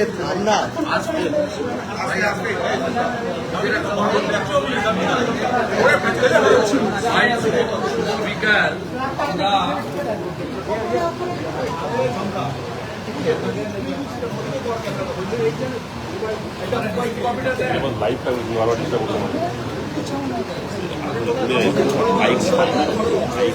আপনাদের ভাবনা আমরা এবং লাইভটা আবার ডিস্টার্ব করতে পারে লাইভ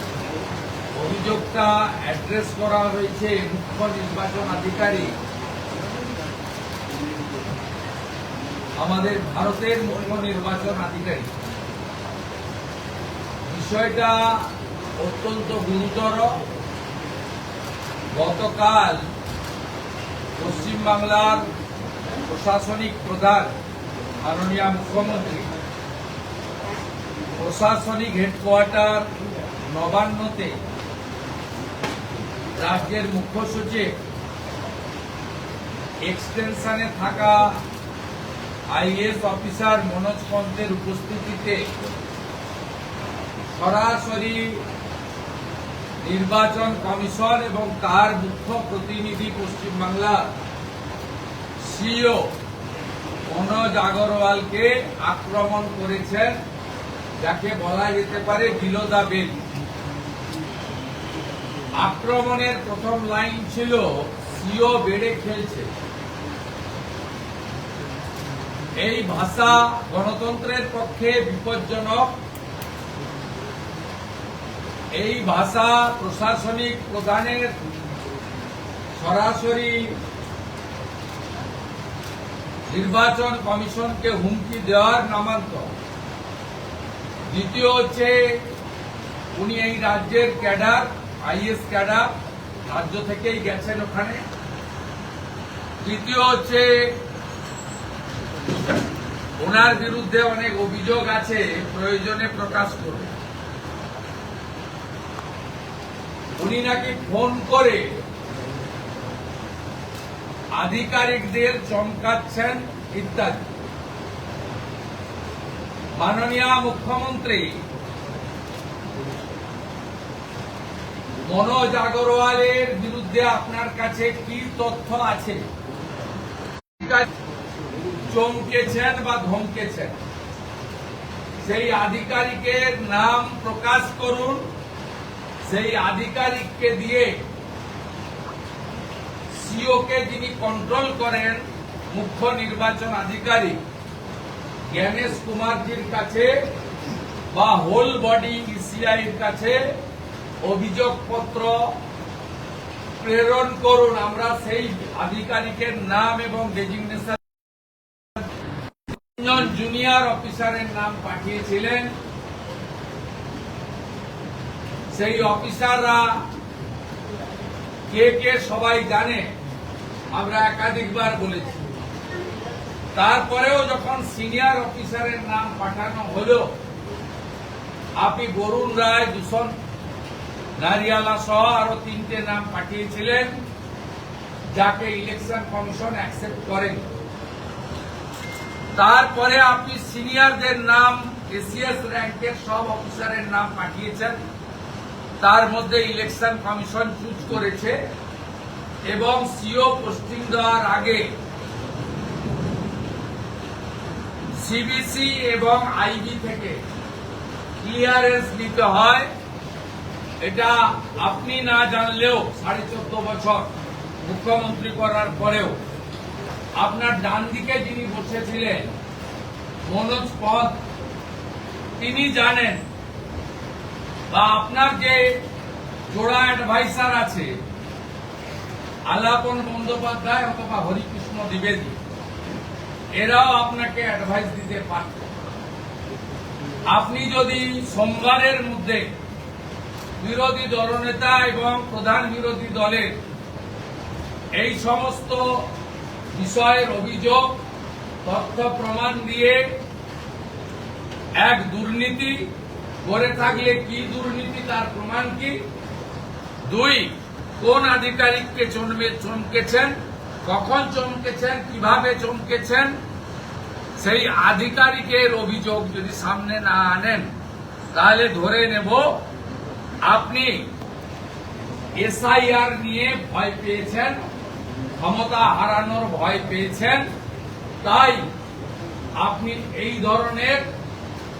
অভিযোগটা অ্যাড্রেস করা হয়েছে মুখ্য নির্বাচন আধিকারিক। আমাদের ভারতের মুখ্য নির্বাচন আধিকারিক। বিষয়টা অত্যন্ত গুরুতর। গতকাল পশ্চিমবাংলার প্রশাসনিক প্রধান, মাননীয় মুখ্যমন্ত্রী, প্রশাসনিক হেডকোয়ার্টার নবান্নতে রাজ্যের মুখ্য সচিব এক্সটেনশনে থাকা আইএস অফিসার মনোজ পন্থের উপস্থিতিতে সরাসরি নির্বাচন কমিশন এবং তার মুখ্য প্রতিনিধি পশ্চিমবাংলার সিও মনোজ আগরওয়ালকে আক্রমণ করেছেন, যাকে বলা যেতে পারে বিলো দা বেল আক্রমণের প্রথম লাইন ছিল, সিও বেড়ে খেলছে। এই ভাষা গণতন্ত্রের পক্ষে বিপজ্জনক। এই ভাষা প্রশাসনিক প্রধানের সরাসরি নির্বাচন কমিশনকে হুমকি দেওয়ার নামান্তর। দ্বিতীয় হচ্ছে, উনি এই রাজ্যের ক্যাডার। আইএস ক্যাডার রাজ্য থেকেই গেছেন ওখানে। তৃতীয় হচ্ছে, ওনার বিরুদ্ধে অনেক অভিযোগ আছে, প্রয়োজনে প্রকাশ করবে। উনি নাকি ফোন করে আধিকারিকদের চমকাচ্ছেন ইত্যাদি। মাননীয় মুখ্যমন্ত্রী মনোজ বিরুদ্ধে আপনার কাছে কি তথ্য আছে? চমকেছেন বা ধমকেছেন? সেই আধিকারিকের নাম প্রকাশ করুন। সেই আধিকারিককে দিয়ে সিওকে যিনি কন্ট্রোল করেন, মুখ্য নির্বাচন আধিকারিক জ্ঞানেশ কুমারজির কাছে বা হোল বডি ইসিআইর কাছে অভিযোগপত্র প্রেরণ করুন। আমরা সেই আধিকারিকের নাম এবং ডেজিগনেশন জুনিয়র অফিসারের নাম পাঠিয়েছিলেন। সেই অফিসাররা কে কে সবাই জানে, আমরা একাধিকবার বলেছি। তারপরেও যখন সিনিয়র অফিসারের নাম পাঠানো হলো, আপনি বরুণ রায় দূষণ নারিয়ালা সহ আরও তিনটে নাম পাঠিয়েছিলেন, যাকে ইলেকশন কমিশন অ্যাকসেপ্ট করেন। তারপরে আপনি সিনিয়রদের নাম এসিএস র্যাঙ্কের সব অফিসারের নাম পাঠিয়েছেন। তার মধ্যে ইলেকশন কমিশন চুজ করেছে এবং সিও পোস্টিং দেওয়ার আগে সিবিসি এবং আইবি থেকে ক্লিয়ারেন্স নিতে হয়। এটা আপনি না জানলেও সাড়ে চোদ্দ বছর মুখ্যমন্ত্রী করার পরেও আপনার ডান দিকে যিনি বসেছিলেন, মনোজ পদ তিনি জানেন বা আপনার যে জোড়া অ্যাডভাইসার আছে, আলাপন বন্দ্যোপাধ্যায় অথবা হরিকৃষ্ণ দ্বিবেদী, এরাও আপনাকে অ্যাডভাইস দিতে পারত। আপনি যদি সোমবারের মধ্যে বিরোধী দলনেতা এবং প্রধান বিরোধী দলের এই সমস্ত বিষয়ের অভিযোগ, তথ্য, প্রমাণ দিয়ে এক দুর্নীতি করে থাকলে কি দুর্নীতি, তার প্রমাণ কি? দুই, কোন আধিকারিককে চমকে, চমকেছেন? কখন চমকেছেন? কীভাবে চমকেছেন? সেই আধিকারিকের অভিযোগ যদি সামনে না আনেন, তাহলে ধরে নেব আপনি এসআইআর নিয়ে ভয় পেয়েছেন, ক্ষমতা হারানোর ভয় পেয়েছেন, তাই আপনি এই ধরনের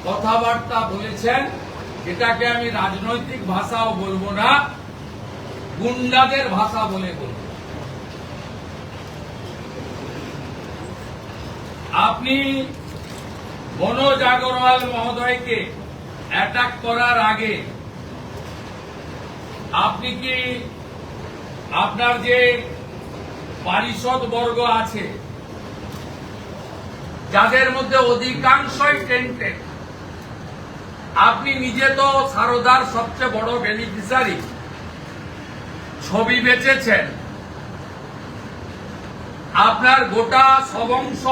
কথাবার্তা বলেছেন এটাকে আমি রাজনৈতিক ভাষাও বলব না, গুন্ডাদের ভাষা বলে বলব। আপনি মনোজ আগরওয়াল মহোদয়কে অ্যাটাক করার আগে আপনি কি আপনার যে পারিষদ বর্গ আছে, যাদের মধ্যে অধিকাংশই টেন্টেড আপনি নিজে তো সারদার সবচেয়ে বড় বেনিফিসারি ছবি বেচেছেন। আপনার গোটা সবংশ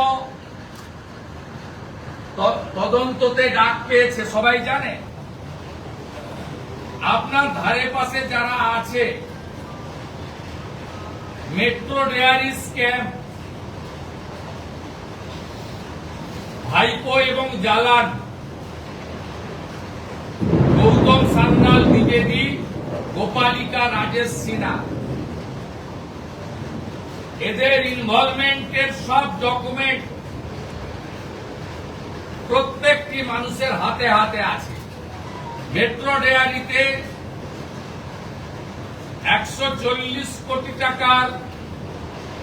তদন্ততে ডাক পেয়েছে, সবাই জানে? আপনার ধারে পাশে যারা আছে মেট্রো ডেয়ারি স্ক্যাম ভাইপো এবং জালান, গৌতম সান্যাল, দ্বিবেদী, গোপালিকা, রাজেশ সিনহা, এদের ইনভলভমেন্টের সব ডকুমেন্ট প্রত্যেকটি মানুষের হাতে হাতে আছে। মেট্রো ডেয়ারিতে একশো চল্লিশ কোটি টাকার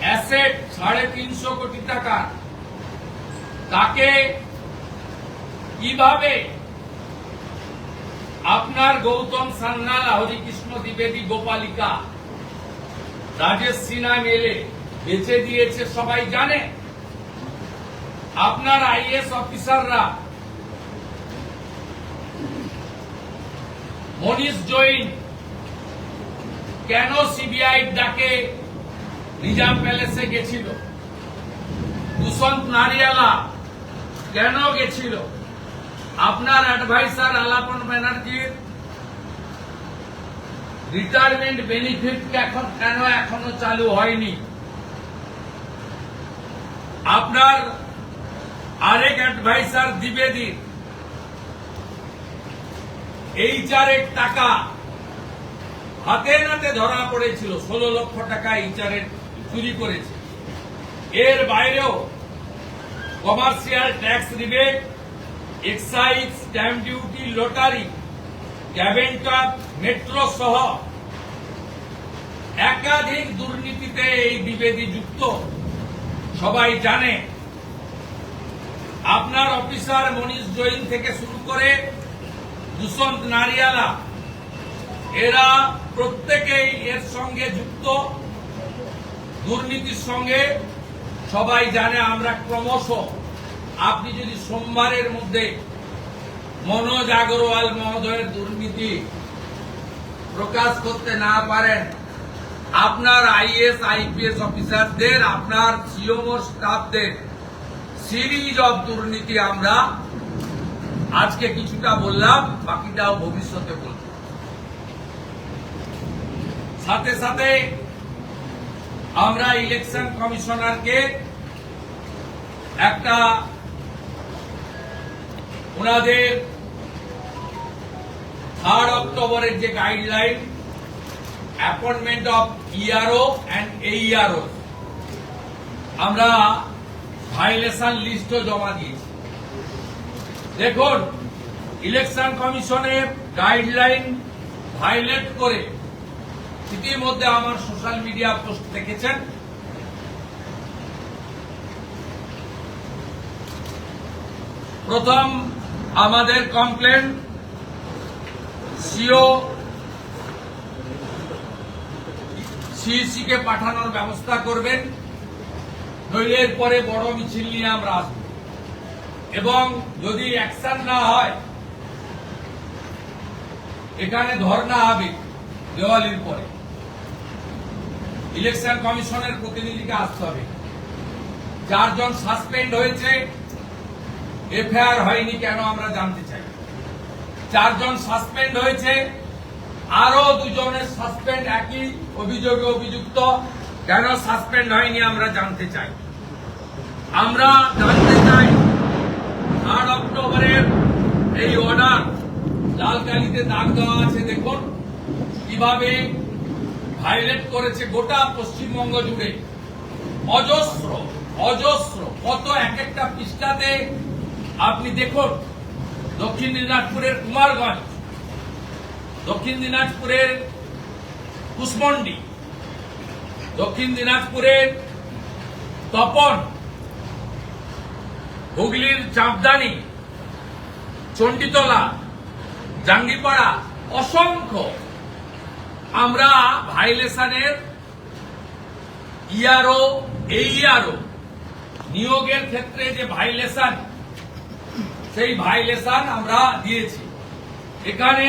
অ্যাসেট সাড়ে তিনশো কোটি টাকা তাকে কীভাবে আপনার গৌতম সান্যাল হরিকৃষ্ণ দ্বিবেদী, গোপালিকা, রাজেশ সিনহা মেলে বেচে দিয়েছে সবাই জানে। আপনার আইএস অফিসাররা মনীষ জৈন, কেন সিবিআই ডাকে নিজাম প্যালেসে গেছিল? দুষ্যন্ত নারিয়ালা কেন গেছিল? আপনার অ্যাডভাইসার আলাপন ব্যানার্জির রিটায়ারমেন্ট বেনিফিট এখন কেন এখনও চালু হয়নি? আপনার আরেক অ্যাডভাইসার দ্বিবেদী এই চারের টাকা হাতে নাতে ধরা পড়েছিল, ষোলো লক্ষ টাকা এই চারের চুরি করেছে। এর বাইরেও commercial tax rebate, excise, stamp duty, lottery ক্যাবেন্টার metro সহ একাধিক দুর্নীতিতে এই দ্বিবেদী যুক্ত। সবাই জানে, আপনার অফিসার মনীষ জৈন থেকে শুরু করে দুষ্যন্ত নারিয়ালা, এরা প্রত্যেকেই এর সঙ্গে যুক্ত। দুর্নীতির সঙ্গে সবাই জানে আমরা ক্রমশ। আপনি যদি সোমবারের মধ্যে মনোজ আগরওয়াল মহোদয়ের দুর্নীতি প্রকাশ করতে না পারেন, আপনার আইএস, আইপিএস অফিসারদের, আপনার সিওমোর স্টাফদের সিরিজ অফ দুর্নীতি আমরা আজকে কিছুটা বললাম, বাকিটাও ভবিষ্যতে বলব। সাথে সাথে আমরা ইলেকশন কমিশনারকে একটা ওনাদের থার্ড অক্টোবরের যে guideline appointment of ERO and AERO আমরা ভাইলেশন লিস্টও জমা দিয়েছি। দেখুন ইলেকশন কমিশনের গাইডলাইন ভাইলেট করে ইতিমধ্যে আমার সোশ্যাল মিডিয়া পোস্ট দেখেছেন। প্রথম আমাদের কমপ্লেন সিও সিইসি কে পাঠানোর ব্যবস্থা করবেন, নইলে এরপরে বড় মিছিল নিয়ে আমরা আসব। এবং যদি অ্যাকশন না হয়, এখানে ধর্ণা হবে দেওয়ালির পরে। ইলেকশন কমিশনের প্রতিনিধিকে আসতে হবে। চারজন সাসপেন্ড হয়েছে, এফআইআর হয়নি কেন আমরা জানতে চাই। চারজন সাসপেন্ড হয়েছে আরও দুজনের সাসপেন্ড একই অভিযোগে অভিযুক্ত, কেন সাসপেন্ড হয়নি আমরা জানতে চাই। আমরা জানতে চাই থার্ড অক্টোবরের এই অর্ডার লাল কালিতে দাগ দেওয়া আছে, দেখুন। কীভাবে ভাইলেট করেছে গোটা পশ্চিমবঙ্গ জুড়ে। অজস্র অজস্র, কত এক একটা পৃষ্ঠাতে আপনি দেখুন, দক্ষিণ দিনাজপুরের কুমারগঞ্জ, দক্ষিণ দিনাজপুরের কুসমন্ডি দক্ষিণ দিনাজপুরের তপন হুগলির চাঁপদানি, চণ্ডীতলা, জাঙ্গিপাড়া অসংখ্য। আমরা ভাইলেশনের ইয়ারও এই ইয়ারও নিয়োগের ক্ষেত্রে যে ভাইলেশন, সেই ভাইলেশন আমরা দিয়েছি। এখানে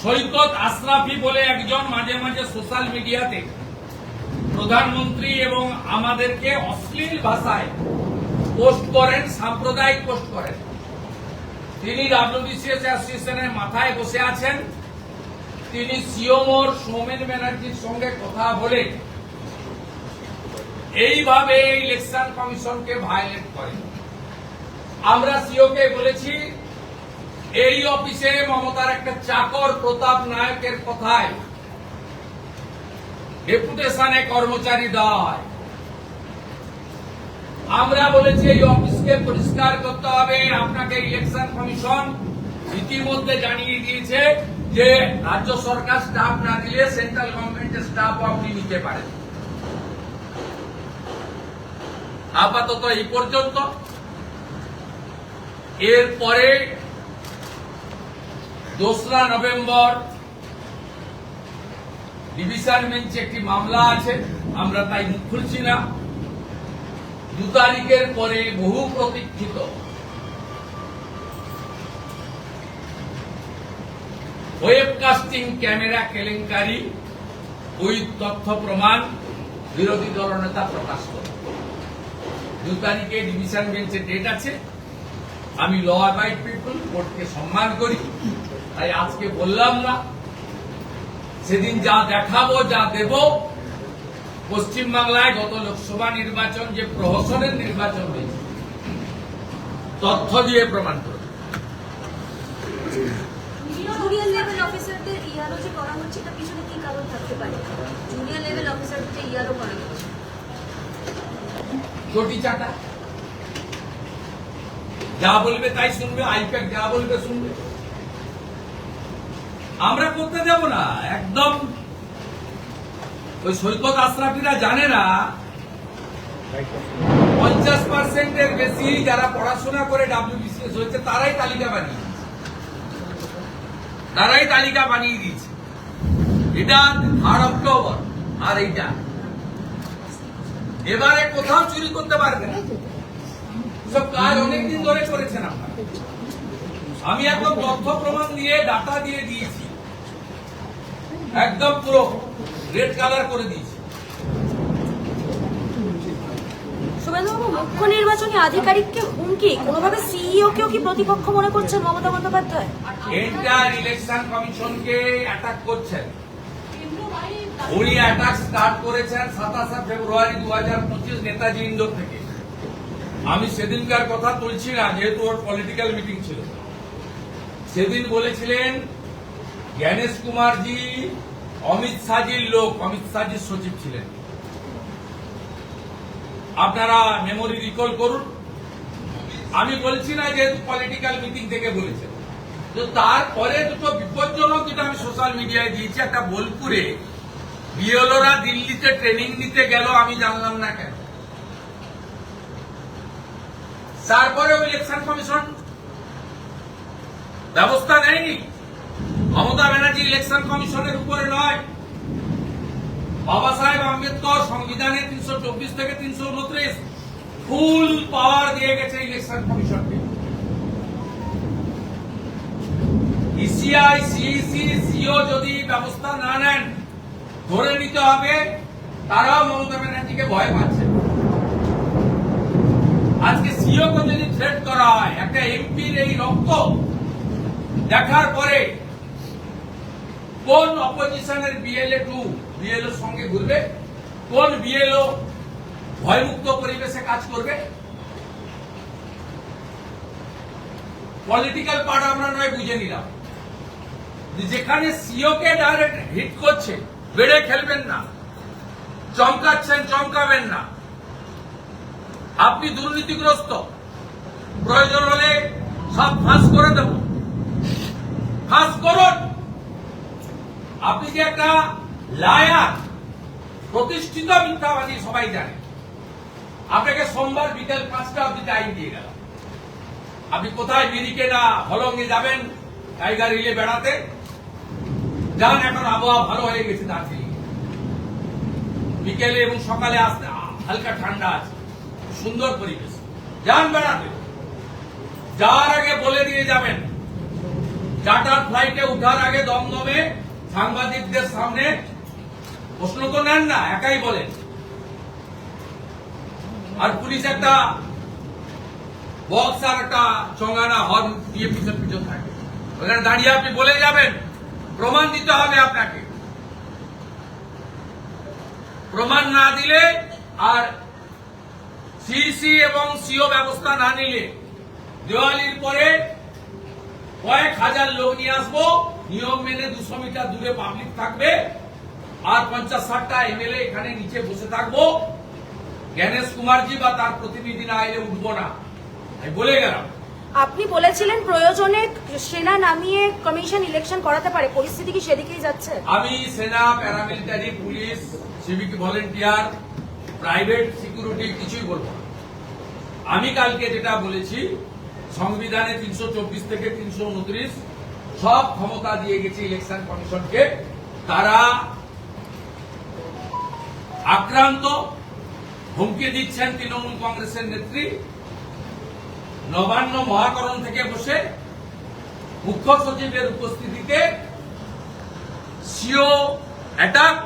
সৈকত আশরাফি বলে একজন মাঝে মাঝে সোশ্যাল মিডিয়াতে প্রধানমন্ত্রী এবং আমাদেরকে অশ্লীল ভাষায় পোস্ট করেন, সাম্প্রদায়িক পোস্ট করেন। তিনি ডাব্লিউবিসিএস অ্যাসোসিয়েশনের মাথায় বসে আছেন। তিনি সিওমোর সৌমেন ব্যানার্জির সঙ্গে কথা বলে এইভাবে ইলেকশন কমিশনকে ভায়োলেট করেন। আমরা সিওকে বলেছি, এই অফিসে মমতার একটা চাকর প্রতাপ নায়কের কথায় ডেপুটেশনে কর্মচারী হয় আমরা বলেছি এই অফিসকে পরিষ্কার করতে হবে। আপনাকে ইলেকশন কমিশন ইতিমধ্যে জানিয়ে দিয়েছে যে রাজ্য সরকার স্টাফ না দিলে সেন্ট্রাল গভর্নমেন্টের স্টাফ আপনি নিতে পারেন। আপাতত এই পর্যন্ত। এরপরে দোসরা নভেম্বর ডিভিশন বেঞ্চে একটি মামলা আছে, আমরা তাই মুখ খুলছি না। দু তারিখের পরে বহু প্রতীক্ষিত। ওয়েবকাস্টিং ক্যামেরা কেলেঙ্কারি, ওই তথ্য প্রমাণ, বিরোধী দলনেতা প্রকাশ করে। দু তারিখে ডিভিশন বেঞ্চে ডেট আছে। আমি ল অ্যাবাইড পিপুল কোর্টকে সম্মান করি। তাই আজকে বললাম না। সেদিন যা দেখাবো যা দেব পশ্চিমবাংলায় গত লোকসভা নির্বাচন যে প্রহসনের নির্বাচন হয়েছে তথ্য দিয়ে প্রমাণ করে। চটি চাটা। যা বলবে তাই শুনবে আইপ্যাক যা বলবে শুনবে। আমরা করতে দেব না, একদম। ওই সৈকত আশরাফিরা জানে না, পঞ্চাশ পার্সেন্টের বেশি যারা পড়াশোনা করে ডাব্লিউবিসিএস হয়েছে, তারাই তালিকা বানিয়ে তারাই তালিকা বানিয়ে দিয়েছে। এটা থার্ড অক্টোবর আর এইটা। এবারে কোথাও চুরি করতে পারবে না। সব কাজ অনেকদিন ধরে করেছেন আপনারা। আমি একদম তথ্য প্রমাণ দিয়ে ডাটা দিয়ে দিয়েছি। একদম পুরো রেড কালার করে দিয়েছি। শুভেন্দুবাবু মুখ্য নির্বাচনী আধিকারিককে হুমকি? কোনোভাবে সিইও কেও কি প্রতিপক্ষ মনে করছেন মমতা বন্দ্যোপাধ্যায়? এন্টার ইলেকশন কমিশনকে অ্যাটাক করছেন। উনি অ্যাটাক স্টার্ট করেছেন সাতাশে ফেব্রুয়ারি দু হাজার পঁচিশ নেতাজি ইন্দোর থেকে। আমি সেদিনকার কথা তুলছি না যেহেতু ওর পলিটিক্যাল মিটিং ছিল। সেদিন বলেছিলেন জ্ঞানেশ কুমারজি, অমিত শাহজির লোক, অমিত শাহজির সচিব ছিলেন। আপনারা মেমোরি রিকল করুন। আমি বলছি না যেহেতু পলিটিক্যাল মিটিং থেকে বলেছেন। তো তারপরে দুটো বিপজ্জনক যেটা আমি সোশ্যাল মিডিয়ায় দিয়েছি, একটা বোলপুরে। বিএলওরা দিল্লিতে ট্রেনিং নিতে গেল, আমি জানলাম না কেন। তারপরে ইলেকশন কমিশন ব্যবস্থা নেয়নি। মমতা ব্যানার্জি ইলেকশন কমিশনের উপরে নয়। বাবা সাহেব আম্বেদকর সংবিধানে তিনশো চব্বিশ থেকে তিনশো উনত্রিশ ফুল পাওয়ার দিয়ে গেছে ইলেকশন কমিশনকে। ইসিআই সিইসি সিও যদি ব্যবস্থা না নেন, ধরে নিতে হবে তারাও মমতা ব্যানার্জিকে ভয় পাচ্ছে। আজকে সিও কে যদি থ্রেট করা হয়, একটা এমপির এই রক্ত দেখার পরে কোন অপোজিশনের বিএলএ টু বিএলও সঙ্গে ঘুরবে? কোন বিএলও ভয়মুক্ত পরিবেশে কাজ করবে? পলিটিক্যাল পার্ট আমরা নয়, বুঝে নিলাম। যেখানে সিও কে ডাইরেক্ট হিট করছে, বেড়ে খেলবেন না। চমকাচ্ছেন, চমকাবেন না। আপনি দুর্নীতিগ্রস্ত। প্রয়োজন হলে সব ফাঁস করে দেব। ফাঁস করুন। আপনি যে একটা লায়ার, প্রতিষ্ঠিত মিথ্যাবাদী সবাই জানে আপনাকে সোমবার বিকেল পাঁচটা অব্দি টাইম দিয়ে গেল। আপনি কোথায় মিরিকে না হলঙ্গে যাবেন, টাইগার হিলে বেড়াতে? যান, এখন আবহাওয়া ভালো হয়ে গেছে দার্জিলিং। বিকেলে এবং সকালে আসতে হালকা ঠান্ডা আছে, সুন্দর পরিবেশ। যান, বেড়াতে। যাওয়ার আগে বলে দিয়ে যাবেন, চার্টার ফ্লাইটে উঠার আগে দমদমে সাংবাদিকদের সামনে প্রশ্ন তো নেন না, একাই বলেন। আর পুলিশ একটা বক্স আর একটা চঙ্গানা হর্ন দিয়ে পিছন পিছন থাকে। ওখানে দাঁড়িয়ে আপনি বলে যাবেন, প্রমাণ দিতে হবে আপনাকে। প্রমাণ না দিলে আর সিসি এবং সিও ব্যবস্থা না নিলে দেওয়ালির পরে কয়েক হাজার লোক নিয়ে আসব। নিয়ম মেনে দুশো মিটার দূরে পাবলিক থাকবে। আর পঞ্চাশ ষাটটা এমএলএ এখানে নিচে বসে থাকব। জ্ঞানেশ কুমারজি বা তার প্রতিনিধি না এলে উঠবো না। আমি বলে গেলাম। আপনি বলেছিলেন প্রয়োজনে সেনা নামিয়ে কমিশন ইলেকশন করাতে পারে। পরিস্থিতি কি সেদিকেই যাচ্ছে? আমি সেনা paramilitary police civic volunteer private security কিছুই বলব না। আমি কালকে যেটা বলেছি সংবিধানে তিনশো চব্বিশ থেকে তিনশো উনত্রিশ সব ক্ষমতা দিয়ে গেছে ইলেকশন কমিশনকে। তারা আক্রান্ত, হুমকি দিচ্ছেন তৃণমূল কংগ্রেসের নেত্রী। নবান্ন মহাকরণ থেকে বসে মুখ্য সচিবের উপস্থিতিতে CEO attack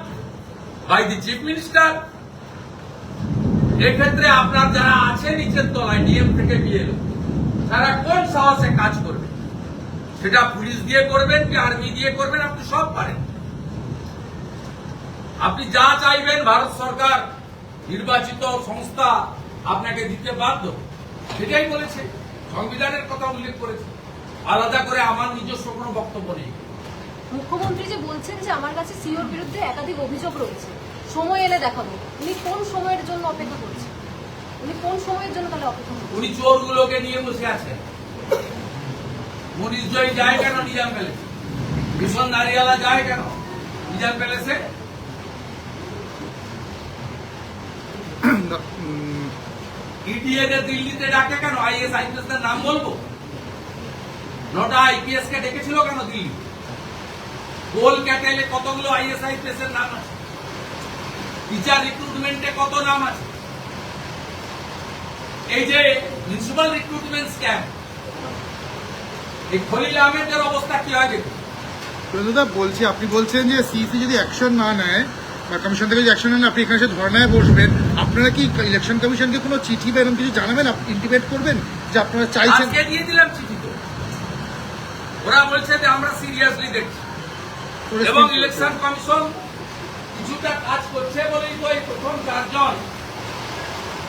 by the chief minister এক্ষেত্রে আপনার যারা আছে নিচের তলায় ডিএম থেকে বিএলও তারা কোন সাহসে কাজ করবে? সেটা পুলিশ দিয়ে করবেন কি আর্মি দিয়ে করবেন আপনি সব পারেন। আপনি যা চাইবেন ভারত সরকার নির্বাচিত সংস্থা আপনাকে দিতে বাধ্য। সেটাই বলেছে সংবিধানের কথা উল্লেখ করেছে। আলাদা করে আমার নিজস্ব কোনো বক্তব্য নেই। মুখ্যমন্ত্রী যে বলছেন যে আমার কাছে সিওর বিরুদ্ধে একাধিক অভিযোগ রয়েছে সময় এলে দেখাবো। উনি কোন সময়ের জন্য অপেক্ষা করছেন? উনি কোন সময়ের জন্য তাহলে অপেক্ষা করছেন? উনি চোরগুলোকে নিয়ে বসে আছেন। মনির যায় কেন নিজাম প্যালেসে ভীষণ যায় কেন? নিজাম প্যালেসে কে দিল্লিতে ডাকে কেন? আইএস নাম বলব? নটা আইপিএস কে ডেকেছিল কেন দিল্লি? গোল ক্যাটেলে কতগুলো আইএস আইপিএস এর নাম আছে? টিচার রিক্রুটমেন্টে কত নাম আছে? এই যে মিউনিসিপাল রিক্রুটমেন্ট স্ক্যাম এই খলিল আহমেদের অবস্থা কি হয় দেখুন। প্রণোদা বলছি আপনি বলছেন যে সিসি যদি অ্যাকশন না নেয় বা কমিশন থেকে যদি অ্যাকশন নেন আপনি এখানে এসে ধর্নায় বসবেন। আপনারা কি ইলেকশন কমিশনকে কোনো চিঠি বা এরকম কিছু জানাবেন? ইন্টিমেট করবেন যে আপনারা চাইছেন আজকে দিয়ে দিলাম চিঠি তো। ওরা বলছে যে আমরা সিরিয়াসলি দেখছি। এবং ইলেকশন কমিশন কিছুটা কাজ করছে বলেই তো এই প্রথম চারজন।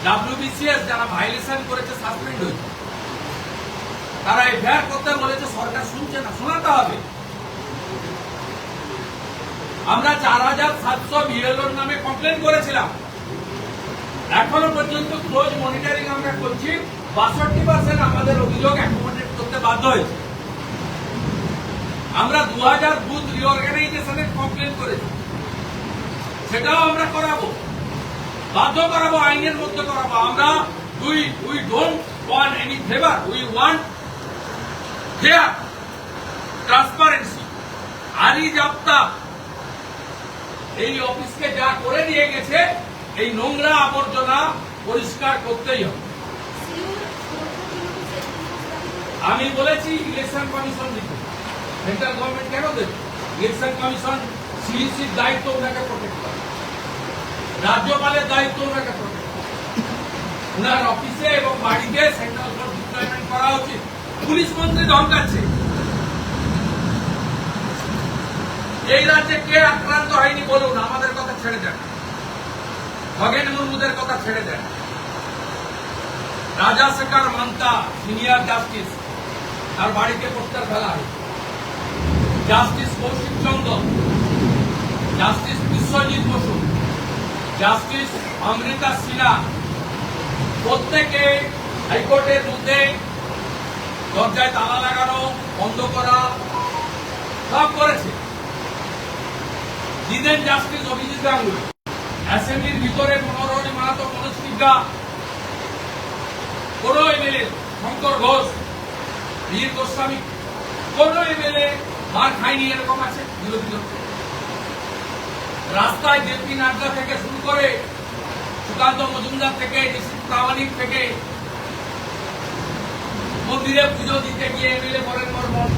ডাব্লিউবিসিএস যারা ভাইলেশন করেছে সাসপেন্ড হয়েছে। তারা এফআইআর করতে বলেছে সরকার শুনছে না, শোনাতে হবে। আমরা চার হাজার সাতশো বিএলওর নামে কমপ্লেন করেছিলাম। এখনও পর্যন্ত ক্লোজ মনিটরিং আমরা করছি। বাষট্টি পার্সেন্ট আমাদের অভিযোগ অ্যাকোমোডেট করতে বাধ্য হয়েছে। আমরা দু হাজার বুথ রিঅর্গানাইজেশনের কমপ্লেন করেছি। সেটাও আমরা করাবো। বাধ্য করাবো, আইনের মধ্যে করাবো। আমরা we we don't want any favour we want fair transparency আরি জাপ্তা এই অফিসকে যা করে দিয়ে গেছে, এই নোংরা আবর্জনা পরিষ্কার করতেই হবে। আমি বলেছি ইলেকশন কমিশন দিতে। সেন্ট্রাল গভর্নমেন্ট কেন দেবে? ইলেকশন কমিশন সিইসির দায়িত্ব ওনাকে প্রোটেক্ট করা। রাজ্যপালের দায়িত্ব ওনাকে প্রোটেক্ট ওনার অফিসে এবং বাড়িতে সেন্ট্রাল ডিপ্লয়মেন্ট করা উচিত। পুলিশ মন্ত্রী ধমকাচ্ছে এই রাজ্যে কে আক্রান্ত হয়নি বলুন, আমাদের কথা ছেড়ে দেন। খগেন মুর্মুদের কথা ছেড়ে দেন। রাজা শেখর মান্তা সিনিয়র জাস্টিস তার বাড়িতে পোস্টার ফেলা হয়। Justice Kaushik Chandra justice Biswajit Basu justice Amrita Sinha. প্রত্যেকে হাইকোর্টের মধ্যে দরজায় তালা লাগানো, বন্ধ করা, সব করেছে। দিদেন জাস্টিস অভিজিৎ গাঙ্গুলি। অ্যাসেম্বলির ভিতরে মনোরণী মাহাতো মনোজ কোন এমএলএ শঙ্কর ঘোষ, বীর গোস্বামী, কোন এমএলএ মার খায়নি এরকম আছে বিরোধী দল। রাস্তায় জেপি নাড্ডা থেকে শুরু করে সুকান্ত মজুমদার থেকে নিশীত প্রামাণিক থেকে মন্দিরে পুজো দিতে গিয়ে এমএলএ বরেন বর্মন,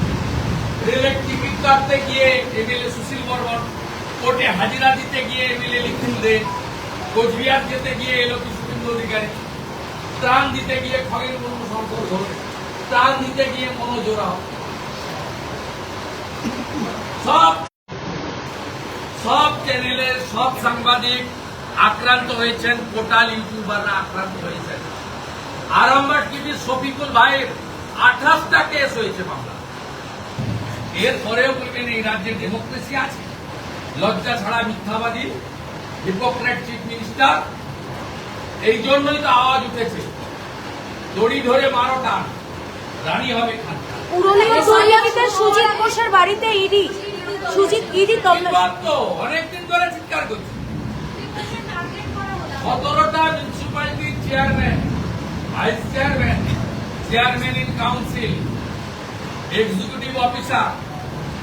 রেলের টিকিট কাটতে গিয়ে এমএলএ সুশীল বর্মন, কোর্টে হাজিরা দিতে গিয়ে এমএলএ লিখুন দে, কোচবিহার যেতে গিয়ে এলো কি শুভেন্দু অধিকারী ত্রাণ দিতে গিয়ে খগেন মুর্মু শঙ্কর ঘোষ ত্রাণ দিতে গিয়ে মনোজ ওরাও সব সব চ্যানেলের সব সাংবাদিক আক্রান্ত হয়েছেন পোর্টাল ইউটিউবাররা আক্রান্ত হয়েছেন। আরামবাগ টিভি শফিকুল ভাইয়ের আঠাশটা কেস হয়েছে মামলা। এরপরেও বলবেন এই রাজ্যে ডেমোক্রেসি আছে। লজ্জা ছাড়া মিথ্যাবাদী হিপোক্রেট চিফ মিনিস্টার এই জন্যই তো আওয়াজ উঠেছে। দড়ি ধরে মারো টান। রানী হবে খানটা পুরুলিয়া দুর্নীতিতে সুজিত ঘোষের বাড়িতে ইডি। সুজিত ইডি তো অনেকদিন ধরে চিৎকার করছি। সতেরোটা মিউনিসিপালিটির chairman vice chairman chairman in council executive officer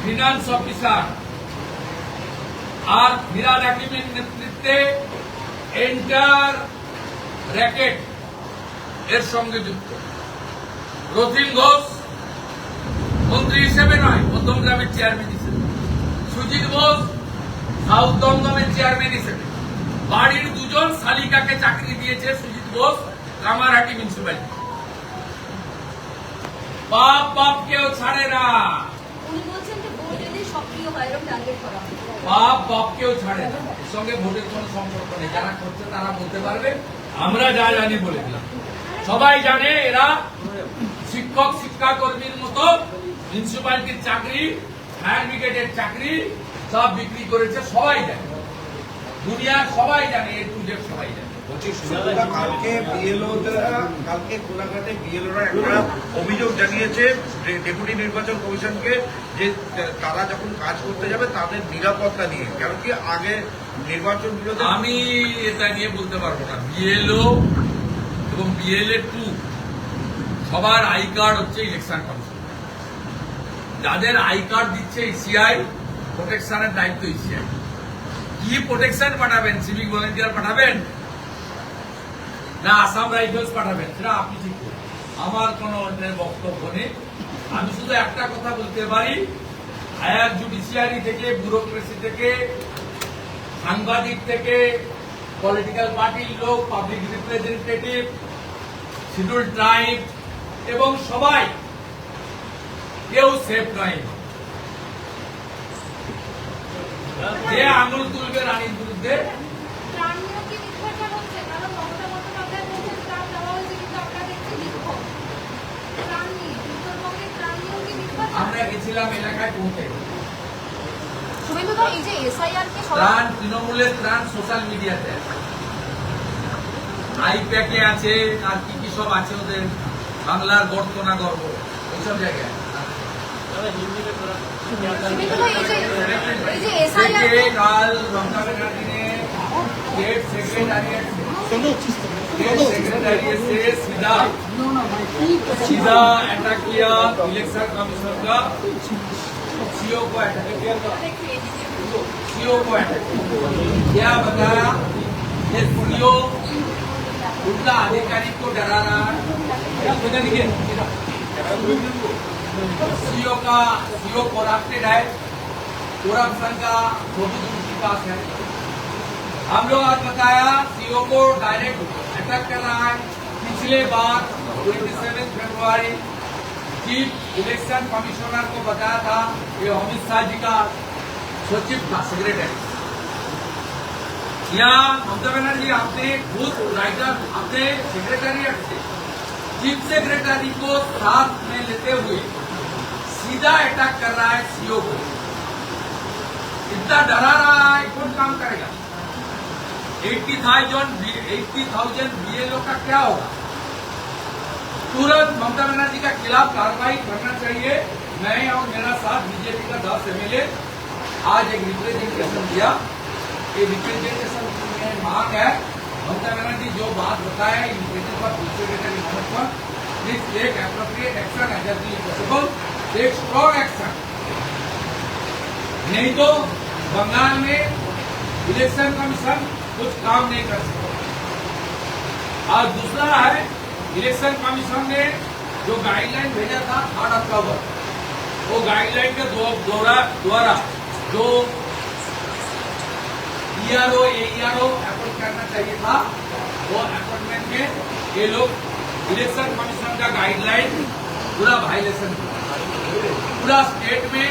finance officer আর ফিরাদ হাকিমের নেতৃত্বে এন্টার র্যাকেট এর সঙ্গে যুক্ত। রথিন ঘোষ, মন্ত্রী হিসেবে নয়, মধ্যম গ্রামের চেয়ারম্যান হিসেবে। সুজিত বোস সাউথ দমদমের চেয়ারম্যান হিসেবে। বাড়ির দুজন শালিকাকে চাকরি দিয়েছে সুজিত বোস কামারহাটি মিউনিসিপ্যালিটি বাপ বাপ কেউ ছাড়ে না। বাপ বাপ কেউ ছাড়ে না। এর সঙ্গে ভোটের কোনো সম্পর্ক নেই। যারা করছে তারা বলতে পারবে। আমরা যা জানি বলে দিলাম। সবাই জানে এরা শিক্ষক শিক্ষা কর্মীর মতো মিউনিসিপালিটির চাকরি ফায়ার ব্রিগেডের চাকরি সব বিক্রি করেছে। সবাই জানে। দুনিয়ার সবাই জানে এ টু সবাই জানে। অভিযোগ জানিয়েছে ডেপুটি নির্বাচন কমিশনকে যে তারা যখন কাজ করতে যাবে তাদের নিরাপত্তা নিয়ে। কি আগে নির্বাচন আমি এটা নিয়ে বলতে পারব না। বিএলও এবং বিএলএ টু সবার আই কার্ড হচ্ছে ইলেকশন কমিশন। যাদের আই কার্ড দিচ্ছে ইসিআই প্রোটেকশনের দায়িত্ব ইসিআই কি প্রোটেকশন পাঠাবেন? সিভিক ভলেন্টিয়ার পাঠাবেন? না, আসাম রাইফেলস পাঠাবেন। সেটা আপনি ঠিক করুন আমার কোনো অন্যের বক্তব্য নেই। আমি শুধু একটা কথা বলতে পারি। হায়ার জুডিশিয়ারি থেকে, ব্যুরোক্রেসি থেকে, সাংবাদিক থেকে, পলিটিক্যাল পার্টির লোক, পাবলিক রিপ্রেজেন্টেটিভ, শিডিউল ট্রাইব এবং সবাই কেউ সেফ নয়। যে আঙুল তুলবে রানীর বিরুদ্ধে ত্রাণ নিয়েও কি মিথ্যাচার হচ্ছে কারণ মমতা বন্দ্যোপাধ্যায় বলছেন ত্রাণ দেওয়া হয়েছে কিন্তু আমরা দেখছি বিক্ষোভ ত্রাণ নিয়ে উত্তরবঙ্গের ত্রাণ নিয়েও কি মিথ্যাচার আমরা গেছিলাম এলাকায় পৌঁছে। শুভেন্দুদা এই যে এসআইআর কে ত্রাণ তৃণমূলের ত্রাণ সোশ্যাল মিডিয়াতে আইপ্যাকে আছে আর কি কি সব আছে ওদের। বাংলার গর্ত না গর্ব এইসব জায়গায়। কাল किया बताया? ये सीओ उनका अधिकारी को डरा रहा है। सीओ का, सीओ करप्टेड है। करप्शन का सबूत उनके पास है। हम लोग आज बताया, सीओ को डायरेक्ट अटैक कर रहा है। पिछले बार ट्वेंटी सेवन फरवरी चीफ इलेक्शन कमिश्नर को बताया था ये अमित शाह जी का सचिव था सेक्रेटरी या ममता बनर्जी, आपने खुद राइटर अपने सेक्रेटरिएट से चीफ सेक्रेटरी को साथ में लेते हुए सीधा अटैक कर रहा है सीओ को। इतना डरा रहा है, कौन काम करेगा? Eighty thousand eighty thousand BLO का क्या होगा? तुरंत ममता बनर्जी के खिलाफ कार्रवाई करना चाहिए। मैं और मेरा साथ बीजेपी का दस एमएलए आज एक रिप्रेजेंटेशन दिया ये रिप्रेजेंटेशन में मांग है, ममता बनर्जी जो बात बताया इनकेटिव पर सेक्रेटरी मदद पर please take appropriate action as early possible take strong action नहीं तो बंगाल में इलेक्शन कमीशन कुछ काम नहीं कर सकता। और दूसरा है, इलेक्शन कमीशन ने जो गाइडलाइन भेजा था आठ अक्टूबर, वो गाइडलाइन के द्वारा द्वारा जो ईआरओ एईआरओ अपॉइंट करना चाहिए था, वो अपॉइंटमेंट में ये लोग इलेक्शन कमीशन का गाइडलाइन पूरा वायलेशन पूरा स्टेट में